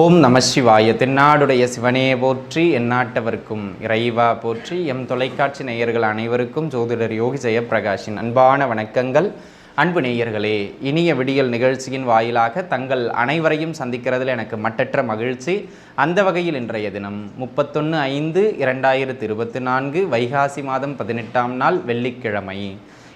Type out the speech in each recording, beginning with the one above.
ஓம் நம சிவாய. தென்னாடுடைய சிவனே போற்றி எந்நாட்டவர்க்கும் இறைவா போற்றி. எம் தொலைக்காட்சி நேயர்கள் அனைவருக்கும் ஜோதிடர் யோகி ஜெயப்பிரகாஷின் அன்பான வணக்கங்கள். அன்பு நேயர்களே இனிய விடியல் நிகழ்ச்சியின் வாயிலாக தங்கள் அனைவரையும் சந்திக்கிறதில் எனக்கு மட்டற்ற மகிழ்ச்சி. அந்த வகையில் இன்றைய தினம் முப்பத்தொன்று ஐந்து இரண்டாயிரத்தி இருபத்தி நான்கு வைகாசி மாதம் பதினெட்டாம் நாள் வெள்ளிக்கிழமை.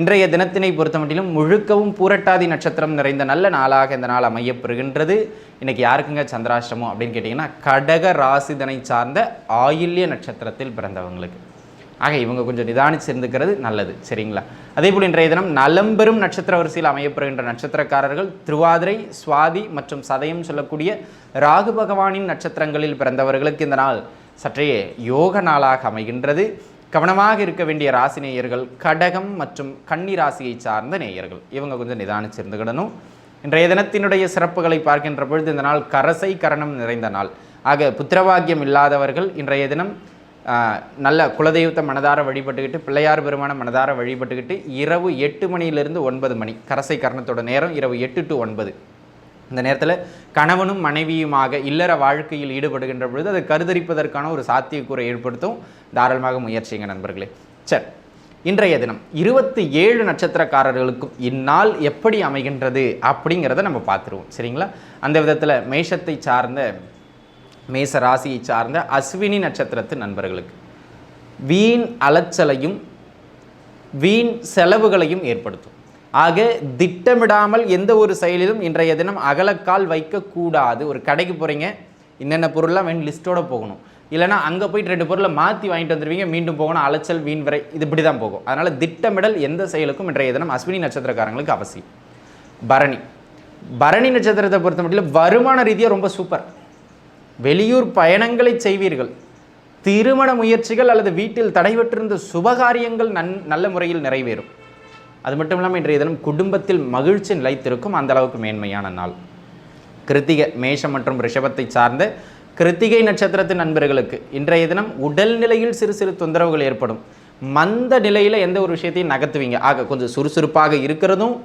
இன்றைய தினத்தினை பொறுத்தமட்டிலும் முழுக்கவும் பூரட்டாதி நட்சத்திரம் நிறைந்த நல்ல நாளாக இந்த நாள் அமையப்பெறுகின்றது. இன்னைக்கு யாருக்குங்க சந்திராஷ்டமம் அப்படின்னு கேட்டிங்கன்னா கடக ராசிதனை சார்ந்த ஆயில்ய நட்சத்திரத்தில் பிறந்தவங்களுக்கு. ஆக இவங்க கொஞ்சம் நிதானிச்சு இருந்துக்கிறது நல்லது சரிங்களா? அதே போல் இன்றைய தினம் நலம்பெரும் நட்சத்திர வரிசையில் அமையப்படுகின்ற நட்சத்திரக்காரர்கள் திருவாதிரை சுவாதி மற்றும் சதயம் சொல்லக்கூடிய ராகு பகவானின் நட்சத்திரங்களில் பிறந்தவர்களுக்கு இந்த நாள் சற்றே யோக நாளாக அமைகின்றது. கவனமாக இருக்க வேண்டிய ராசி நேயர்கள் கடகம் மற்றும் கன்னி ராசியை சார்ந்த நேயர்கள். இவங்க கொஞ்சம் நிதானிச்சிருந்துக்கிடணும் இன்றைய தினத்தினுடைய சிறப்புகளை பார்க்கின்ற பொழுது இந்த நாள் கரசை கரணம் நிறைந்த நாள். ஆக புத்திரவாக்கியம் இல்லாதவர்கள் இன்றைய தினம் நல்ல குலதெய்வத்தை மனதார வழிபட்டுக்கிட்டு பிள்ளையார் பெருமான மனதார வழிபட்டுக்கிட்டு இரவு எட்டு மணியிலிருந்து ஒன்பது மணி கரசை கரணத்தோட நேரம் இரவு எட்டு டு ஒன்பது. இந்த நேரத்தில் கணவனும் மனைவியுமாக இல்லற வாழ்க்கையில் ஈடுபடுகின்ற பொழுது அதை கருதரிப்பதற்கான ஒரு சாத்தியக்கூறை ஏற்படுத்தும் தாராளமாக முயற்சிங்க நண்பர்களே. சரி இன்றைய தினம் இருபத்தி ஏழு நட்சத்திரக்காரர்களுக்கும் இந்நாள் எப்படி அமைகின்றது அப்படிங்கிறத நம்ம பார்த்துருவோம். சரிங்களா? அந்த விதத்தில் மேஷத்தை சார்ந்த மேச ராசியை சார்ந்த அஸ்வினி நட்சத்திரத்து நண்பர்களுக்கு வீண் அலைச்சலையும் வீண் செலவுகளையும் ஏற்படுத்தும். ஆக திட்டமிடாமல் எந்த ஒரு செயலிலும் இன்றைய தினம் அகலக்கால் வைக்கக்கூடாது. ஒரு கடைக்கு போகிறீங்க என்னென்ன பொருள்லாம் வேணும் லிஸ்ட்டோட போகணும். இல்லைனா அங்கே போயிட்டு ரெண்டு பொருளை மாற்றி வாங்கிட்டு வந்துடுவீங்க மீண்டும் போகணும் அலைச்சல் வீண் வரை இது இப்படி தான் போகும். அதனால் திட்டமிடல் எந்த செயலுக்கும் இன்றைய தினம் அஸ்வினி நட்சத்திரக்காரங்களுக்கு அவசியம். பரணி. பரணி நட்சத்திரத்தை பொறுத்த மட்டும் வருமான ரீதியாக ரொம்ப சூப்பர் வெளியூர் பயணங்களை செய்வீர்கள். திருமண முயற்சிகள் அல்லது வீட்டில் தடைபெற்றிருந்த சுபகாரியங்கள் நன் நல்ல முறையில் நிறைவேறும். அது மட்டும் இல்லாமல் இன்றைய தினம் குடும்பத்தில் மகிழ்ச்சி நிலைத்திருக்கும் அந்த அளவுக்கு மேன்மையான நாள். கிருத்திகை மேஷம் மற்றும் ரிஷபத்தை சார்ந்த கிருத்திகை நட்சத்திரத்தின் நண்பர்களுக்கு இன்றைய தினம் உடல்நிலையில் சிறு சிறு தொந்தரவுகள் ஏற்படும். மந்த நிலையில் எந்த ஒரு விஷயத்தையும் நகர்த்துவீங்க. ஆக கொஞ்சம் சுறுசுறுப்பாக இருக்கிறதும்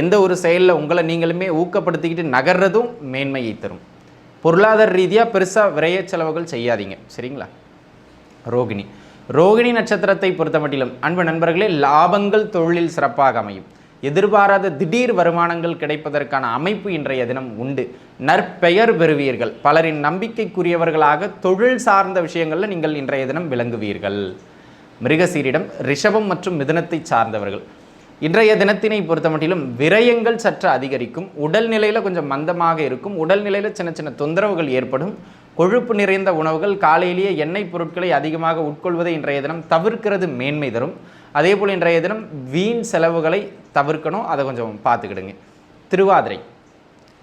எந்த ஒரு செயலில் உங்களை நீங்களுமே ஊக்கப்படுத்திக்கிட்டு நகர்றதும் மேன்மையை தரும். பொருளாதார ரீதியாக பெருசாக விரைய செலவுகள் செய்யாதீங்க. சரிங்களா? ரோகிணி ரோகிணி நட்சத்திரத்தை பொறுத்த மட்டிலும் அன்பு நண்பர்களே லாபங்கள் தொழிலில் சிறப்பாக அமையும். எதிர்பாராத திடீர் வருமானங்கள் கிடைப்பதற்கான அமைப்பு இன்றைய தினம் உண்டு. நற்பெயர் பெறுவீர்கள். பலரின் நம்பிக்கைக்குரியவர்களாக தொழில் சார்ந்த விஷயங்களில் நீங்கள் இன்றைய தினம் விளங்குவீர்கள். மிருகசீரிடம் ரிஷபம் மற்றும் மிதனத்தை சார்ந்தவர்கள். இன்றைய தினத்தினை பொறுத்த மட்டிலும் விரயங்கள் சற்று அதிகரிக்கும். உடல்நிலையில் கொஞ்சம் மந்தமாக இருக்கும். உடல்நிலையில் சின்ன சின்ன தொந்தரவுகள் ஏற்படும். கொழுப்பு நிறைந்த உணவுகள் காலையிலேயே எண்ணெய் பொருட்களை அதிகமாக உட்கொள்வதை இன்றைய தினம் தவிர்க்கிறது மேன்மை தரும். அதே போல் இன்றைய தினம் வீண் செலவுகளை தவிர்க்கணும். அதை கொஞ்சம் பார்த்துக்கிடுங்க. திருவாதிரை.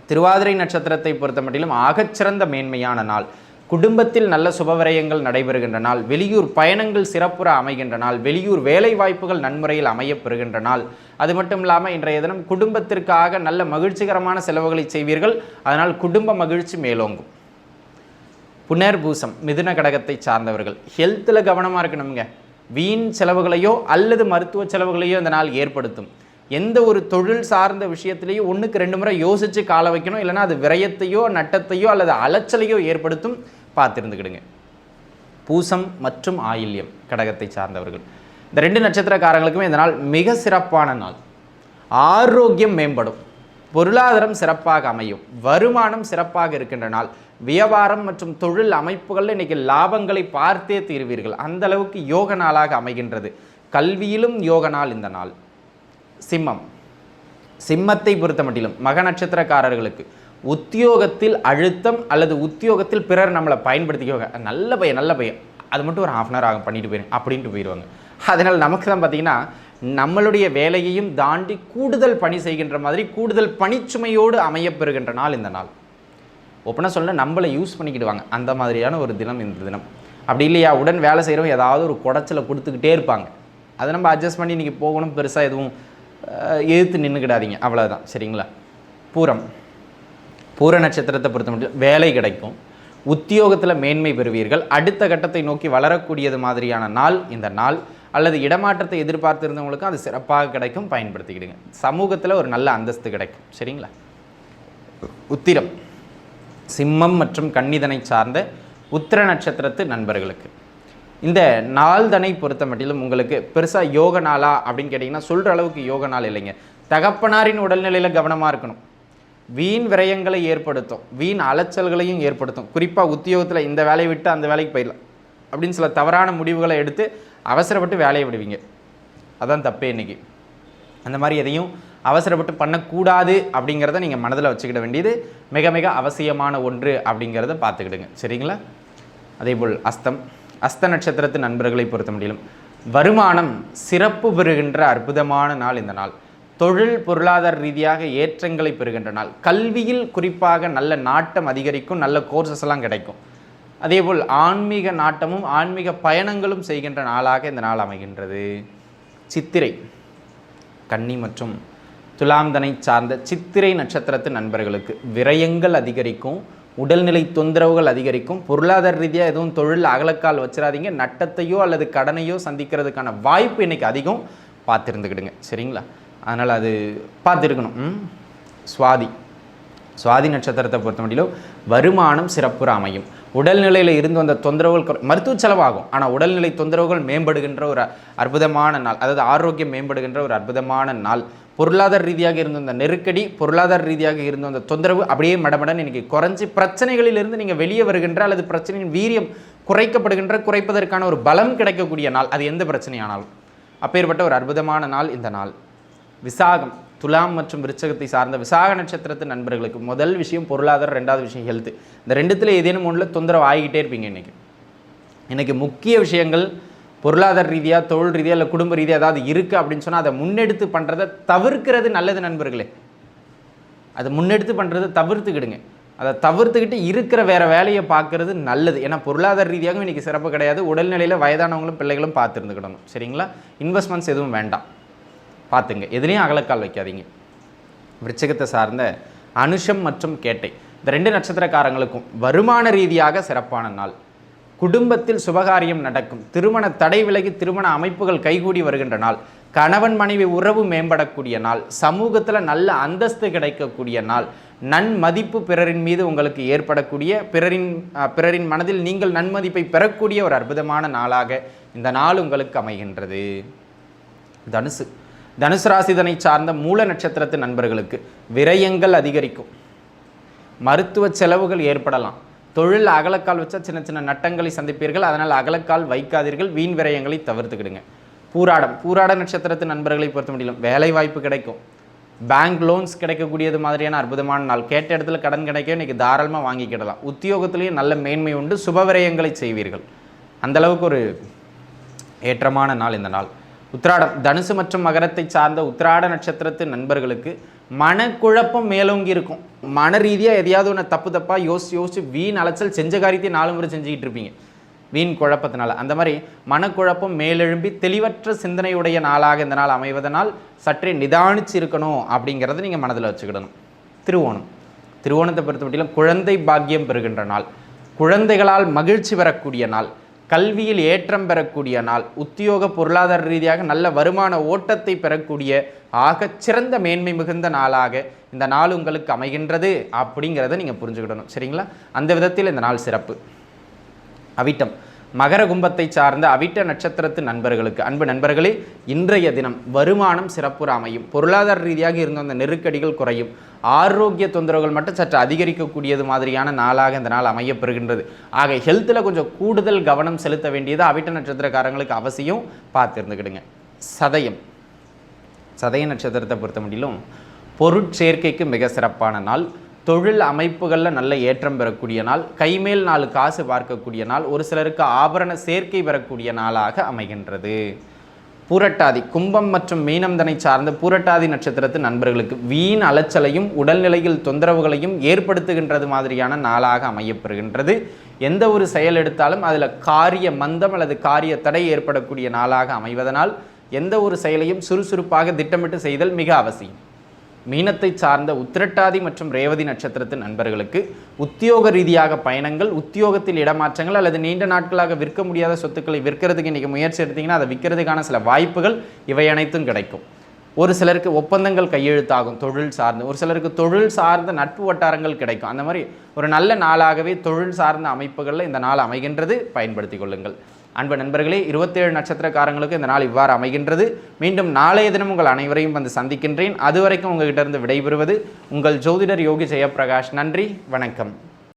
திருவாதிரை நட்சத்திரத்தை பொறுத்த மட்டிலும் ஆகச்சிறந்த மேன்மையான நாள். குடும்பத்தில் நல்ல சுபவிரயங்கள் நடைபெறுகின்ற நாள். வெளியூர் பயணங்கள் சிறப்புற அமைகின்ற நாள். வெளியூர் வேலை வாய்ப்புகள் நன்முறையில் அமையப்பெறுகின்ற நாள். அது மட்டும் இல்லாமல் இன்றைய தினம் குடும்பத்திற்காக நல்ல மகிழ்ச்சிகரமான செலவுகளை செய்வீர்கள். அதனால் குடும்ப மகிழ்ச்சி மேலோங்கும். புனர்பூசம் மிதுன கடகத்தை சார்ந்தவர்கள். ஹெல்த்தில் கவனமாக இருக்கணுங்க வீண் செலவுகளையோ அல்லது மருத்துவ செலவுகளையோ இந்த நாள் ஏற்படுத்தும். எந்த ஒரு தொழில் சார்ந்த விஷயத்திலேயோ ஒன்றுக்கு ரெண்டு முறை யோசித்து கால வைக்கணும். இல்லைன்னா அது விரயத்தையோ நட்டத்தையோ அல்லது அலைச்சலையோ ஏற்படுத்தும். பார்த்துருந்துக்கிடுங்க. பூசம் மற்றும் ஆயில்யம் கடகத்தை சார்ந்தவர்கள். இந்த ரெண்டு நட்சத்திரக்காரங்களுக்குமே இந்த நாள் மிக சிறப்பான நாள். ஆரோக்கியம் மேம்படும். பொருளாதாரம் சிறப்பாக அமையும். வருமானம் சிறப்பாக இருக்கின்ற நாள். வியாபாரம் மற்றும் தொழில் அமைப்புகளில் இன்றைக்கி லாபங்களை பார்த்தே தீர்வீர்கள். அந்த அளவுக்கு யோக நாளாக அமைகின்றது. கல்வியிலும் யோக நாள் இந்த நாள். சிம்மம். சிம்மத்தை பொறுத்த மட்டிலும் மக நட்சத்திரக்காரர்களுக்கு உத்தியோகத்தில் அழுத்தம் அல்லது உத்தியோகத்தில் பிறர் நம்மளை பயன்படுத்திக்கோங்க. நல்ல பையன் நல்ல பையன். அது மட்டும் ஒரு ஹாஃப் அன் ஆகும் பண்ணிட்டு போயிருங்க அப்படின்ட்டு போயிடுவாங்க அதனால் நமக்கு தான் பார்த்தீங்கன்னா நம்மளுடைய வேலையையும் தாண்டி கூடுதல் பணி செய்கின்ற மாதிரி கூடுதல் பணிச்சுமையோடு அமையப்பெறுகின்ற நாள் இந்த நாள். ஒப்பனா சொல்ல நம்மளை யூஸ் பண்ணிக்கிடுவாங்க. அந்த மாதிரியான ஒரு தினம் இந்த தினம். அப்படி இல்லையா? உடன் வேலை செய்கிறவங்க ஏதாவது ஒரு குடைச்சலை கொடுத்துக்கிட்டே இருப்பாங்க. அதை நம்ம அட்ஜஸ்ட் பண்ணி இன்றைக்கி போகணும் பெருசாக எதுவும் எதிர்த்து நின்றுக்கிடாதீங்க அவ்வளோதான் சரிங்களா? பூரம். பூர நட்சத்திரத்தை பொறுத்த மட்டும் வேலை கிடைக்கும். உத்தியோகத்தில் மேன்மை பெறுவீர்கள். அடுத்த கட்டத்தை நோக்கி வளரக்கூடியது மாதிரியான நாள் இந்த நாள். அல்லது இடமாற்றத்தை எதிர்பார்த்திருந்தவங்களுக்கும் அது சிறப்பாக கிடைக்கும் பயன்படுத்திக்கிடுங்க. சமூகத்தில் ஒரு நல்ல அந்தஸ்து கிடைக்கும். சரிங்களா? உத்திரம். சிம்மம் மற்றும் கன்னிதனை சார்ந்த உத்திர நட்சத்திரத்து நண்பர்களுக்கு. இந்த நாள்தனை பொறுத்த மட்டிலும் உங்களுக்கு பெருசாக யோக நாளா அப்படின்னு கேட்டிங்கன்னா சொல்கிற அளவுக்கு யோக நாள் இல்லைங்க. தகப்பனாரின் உடல்நிலையில் கவனமாக இருக்கணும். வீண் விரயங்களை ஏற்படுத்தும். வீண் அலைச்சல்களையும் ஏற்படுத்தும். குறிப்பாக உத்தியோகத்தில் இந்த வேலையை விட்டு அந்த வேலைக்கு போயிடலாம். அப்படின்னு சில தவறான முடிவுகளை எடுத்து அவசரப்பட்டு வேலையை விடுவீங்க. அதான் தப்பே இன்னைக்கு. அந்த மாதிரி எதையும் அவசரப்பட்டு பண்ணக்கூடாது அப்படிங்கிறத நீங்கள் மனதில் வச்சுக்கிட வேண்டியது மிக மிக அவசியமான ஒன்று அப்படிங்கிறத பார்த்துக்கிடுங்க. சரிங்களா? அதேபோல் அஸ்தம். அஸ்த நட்சத்திரத்து நண்பர்களை பொறுத்த முடியலும் வருமானம் சிறப்பு பெறுகின்ற அற்புதமான நாள் இந்த நாள். தொழில் பொருளாதார ரீதியாக ஏற்றங்களை பெறுகின்ற நாள். கல்வியில் குறிப்பாக நல்ல நாட்டம் அதிகரிக்கும் நல்ல கோர்சஸ் எல்லாம் கிடைக்கும். அதேபோல் ஆன்மீக நாட்டமும் ஆன்மீக பயணங்களும் செய்கின்ற நாளாக இந்த நாள் அமைகின்றது. சித்திரை கன்னி மற்றும் துலாம்தனை சார்ந்த சித்திரை நட்சத்திரத்து நண்பர்களுக்கு விரயங்கள் அதிகரிக்கும் உடல்நிலை தொந்தரவுகள் அதிகரிக்கும் பொருளாதார ரீதியாக எதுவும் தொழில் அகலக்கால் வச்சிடாதீங்க நட்டத்தையோ அல்லது கடனையோ சந்திக்கிறதுக்கான வாய்ப்பு இன்னைக்கு அதிகம். பார்த்துருந்துக்கிடுங்க. சரிங்களா? அதனால் அது பார்த்துருக்கணும். ம்? சுவாதி. சுவாதி நட்சத்திரத்தை பொறுத்த வருமானம் சிறப்புற அமையும். உடல்நிலையில் இருந்து வந்த தொந்தரவுகள் மருத்துவ செலவாகும். ஆனால் உடல்நிலை தொந்தரவுகள் மேம்படுகின்ற ஒரு அற்புதமான நாள் அதாவது ஆரோக்கியம் மேம்படுகின்ற ஒரு அற்புதமான நாள். பொருளாதார ரீதியாக இருந்த அந்த நெருக்கடி பொருளாதார ரீதியாக இருந்த அந்த தொந்தரவு அப்படியே மடமடன் இன்னைக்கு குறைஞ்சி பிரச்சனைகளிலிருந்து நீங்கள் வெளியே வருகின்ற அல்லது பிரச்சனையின் வீரியம் குறைக்கப்படுகின்ற குறைப்பதற்கான ஒரு பலம் கிடைக்கக்கூடிய நாள். அது எந்த பிரச்சனையானாலும். அப்பேற்பட்ட ஒரு அற்புதமான நாள் இந்த நாள். விசாகம். துலாம் மற்றும் விருச்சகத்தை சார்ந்த விசாக நட்சத்திரத்து நண்பர்களுக்கு முதல் விஷயம் பொருளாதாரம் ரெண்டாவது விஷயம் ஹெல்த் இந்த ரெண்டுத்தில் ஏதேனும் ஒன்றில் தொந்தரவு ஆகிக்கிட்டே இருப்பீங்க இன்னைக்கு. இன்றைக்கி முக்கிய விஷயங்கள் பொருளாதார ரீதியாக தொழில் ரீதியாக இல்லை குடும்ப ரீதியாக ஏதாவது இருக்குது அப்படின்னு சொன்னால் அதை முன்னெடுத்து பண்ணுறதை தவிர்க்கிறது நல்லது நண்பர்களே. அதை முன்னெடுத்து பண்ணுறதை தவிர்த்துக்கிடுங்க. அதை தவிர்த்துக்கிட்டு இருக்கிற வேற வேலையை பார்க்கறது நல்லது. ஏன்னா பொருளாதார ரீதியாகவும் இன்றைக்கி சிறப்பு கிடையாது. உடல்நிலையில் வயதானவங்களும் பிள்ளைகளும் பார்த்துருந்துக்கிடணும். சரிங்களா? இன்வெஸ்ட்மெண்ட்ஸ் எதுவும் வேண்டாம். பார்த்துங்க. எதுலேயும் அகலக்கால் வைக்காதீங்க. விருச்சகத்தை சார்ந்த அனுஷம் மற்றும் கேட்டை. இந்த ரெண்டு நட்சத்திரக்காரங்களுக்கும் வருமான ரீதியாக சிறப்பான நாள். குடும்பத்தில் சுபகாரியம் நடக்கும். திருமண தடை விலகி திருமண அமைப்புகள் கைகூடி வருகின்ற நாள். கணவன் மனைவி உறவு மேம்படக்கூடிய நாள். சமூகத்தில் நல்ல அந்தஸ்து கிடைக்கக்கூடிய நாள். நன்மதிப்பு பிறரின் மீது உங்களுக்கு ஏற்படக்கூடிய பிறரின் பிறரின் மனதில் நீங்கள் நன்மதிப்பை பெறக்கூடிய ஒரு அற்புதமான நாளாக இந்த நாள் உங்களுக்கு அமைகின்றது. தனுசு. தனுசு ராசிதனை சார்ந்த மூல நட்சத்திரத்து நண்பர்களுக்கு விரயங்கள் அதிகரிக்கும். மருத்துவ செலவுகள் ஏற்படலாம். தொழில் அகலக்கால் வச்சா சின்ன சின்ன நட்டங்களை சந்திப்பீர்கள். அதனால் அகலக்கால் வைக்காதீர்கள். வீண் விரயங்களை தவிர்த்துக்கிடுங்க. பூராடம். பூராட நட்சத்திரத்து நண்பர்களை பொறுத்த முடியலும் வேலை வாய்ப்பு கிடைக்கும். பேங்க் லோன்ஸ் கிடைக்கக்கூடியது மாதிரியான அற்புதமான நாள். கேட்ட இடத்துல கடன் கிடைக்க இன்றைக்கி தாராளமாக வாங்கிக்கிடலாம். உத்தியோகத்திலேயும் நல்ல மேன்மை உண்டு. சுப விரயங்களை செய்வீர்கள். அந்த அளவுக்கு ஒரு ஏற்றமான நாள் இந்த நாள். உத்ராடம் தனுசு மற்றும் மகரத்தை சார்ந்த உத்ராட நட்சத்திரத்து நண்பர்களுக்கு மனக்குழப்பம் மேலோங்கி இருக்கும். மன ரீதியாக எதையாவது ஒன்று தப்பு தப்பாக யோசிச்சு யோசிச்சு வீண் அலைச்சல் செஞ்ச காரியத்தையும் நாலு முறை செஞ்சுக்கிட்டு இருப்பீங்க. வீண் குழப்பத்தினால. அந்த மாதிரி மனக்குழப்பம் மேலெழும்பி தெளிவற்ற சிந்தனையுடைய நாளாக இந்த நாள் அமைவதனால் சற்றே நிதானிச்சு இருக்கணும் அப்படிங்கிறத நீங்கள் மனதில் வச்சுக்கிடணும். திருவோணம். திருவோணத்தை பொறுத்த குழந்தை பாக்கியம் பெறுகின்ற நாள். குழந்தைகளால் மகிழ்ச்சி பெறக்கூடிய நாள். கல்வியில் ஏற்றம் பெறக்கூடிய நாள் உத்தியோக பொருளாதார ரீதியாக நல்ல வருமான ஓட்டத்தை பெறக்கூடிய ஆகச் சிறந்த மேன்மை மிகுந்த நாளாக இந்த நாள் உங்களுக்கு அமைகின்றது அப்படிங்கிறத நீங்கள் புரிஞ்சுக்கிடணும். சரிங்களா? அந்த விதத்தில் இந்த நாள் சிறப்பு. அவிட்டம். மகர கும்பத்தை சார்ந்த அவிட்ட நட்சத்திரத்து நண்பர்களுக்கு. அன்பு நண்பர்களே இன்றைய தினம் வருமானம் சிறப்புற அமையும் பொருளாதார ரீதியாக இருந்த அந்த நெருக்கடிகள் குறையும். ஆரோக்கிய தொந்தரவுகள் மட்டும் சற்று அதிகரிக்கக்கூடியது மாதிரியான நாளாக இந்த நாள் அமையப்பெறுகின்றது. ஆக ஹெல்த்தில் கொஞ்சம் கூடுதல் கவனம் செலுத்த வேண்டியது அவிட்ட நட்சத்திரக்காரங்களுக்கு அவசியம். பார்த்துருந்துக்கிடுங்க. சதயம். சதய நட்சத்திரத்தை பொறுத்த முடியலும் பொருட்சேர்க்கைக்கு மிக சிறப்பான நாள். தொழில் அமைப்புகளில் நல்ல ஏற்றம் பெறக்கூடிய நாள் கைமேல் நாலு காசு பார்க்கக்கூடிய நாள் ஒரு சிலருக்கு ஆபரண சேர்க்கை பெறக்கூடிய நாளாக அமைகின்றது. பூரட்டாதி கும்பம் மற்றும் மீனம்தனை சார்ந்த பூரட்டாதி நட்சத்திரத்து நண்பர்களுக்கு வீண் அலைச்சலையும் உடல்நிலையில் தொந்தரவுகளையும் ஏற்படுத்துகின்றது மாதிரியான நாளாக அமையப்பெறுகின்றது. எந்த ஒரு செயல் எடுத்தாலும் அதில் காரிய மந்தம் அல்லது காரிய தடை ஏற்படக்கூடிய நாளாக அமைவதனால் எந்த ஒரு செயலையும் சுறுசுறுப்பாக திட்டமிட்டு செய்தல் மிக அவசியம். மீனத்தை சார்ந்த உத்திரட்டாதி மற்றும் ரேவதி நட்சத்திரத்தின் நண்பர்களுக்கு உத்தியோக ரீதியாக பயணங்கள் உத்தியோகத்தில் இடமாற்றங்கள் அல்லது நீண்ட நாட்களாக விற்க முடியாத சொத்துக்களை விற்கிறதுக்கு இன்றைக்கி முயற்சி எடுத்தீங்கன்னா அதை விற்கிறதுக்கான சில வாய்ப்புகள் இவை அனைத்தும் கிடைக்கும். ஒரு சிலருக்கு ஒப்பந்தங்கள் கையெழுத்தாகும் தொழில் சார்ந்து. ஒரு சிலருக்கு தொழில் சார்ந்த நட்பு வட்டாரங்கள் கிடைக்கும். அந்த மாதிரி ஒரு நல்ல நாளாகவே தொழில் சார்ந்த அமைப்புகளில் இந்த நாள் அமைகின்றது. பயன்படுத்திக் கொள்ளுங்கள். அன்பு நண்பர்களே இருபத்தேழு நட்சத்திரக்காரங்களுக்கு இந்த நாள் இவ்வாறு அமைகின்றது. மீண்டும் நாளைய தினம் உங்கள் அனைவரையும் வந்து சந்திக்கின்றேன். அதுவரைக்கும் உங்ககிட்ட இருந்து விடைபெறுவது உங்கள் ஜோதிடர் யோகி ஜெயபிரகாஷ் நன்றி வணக்கம்.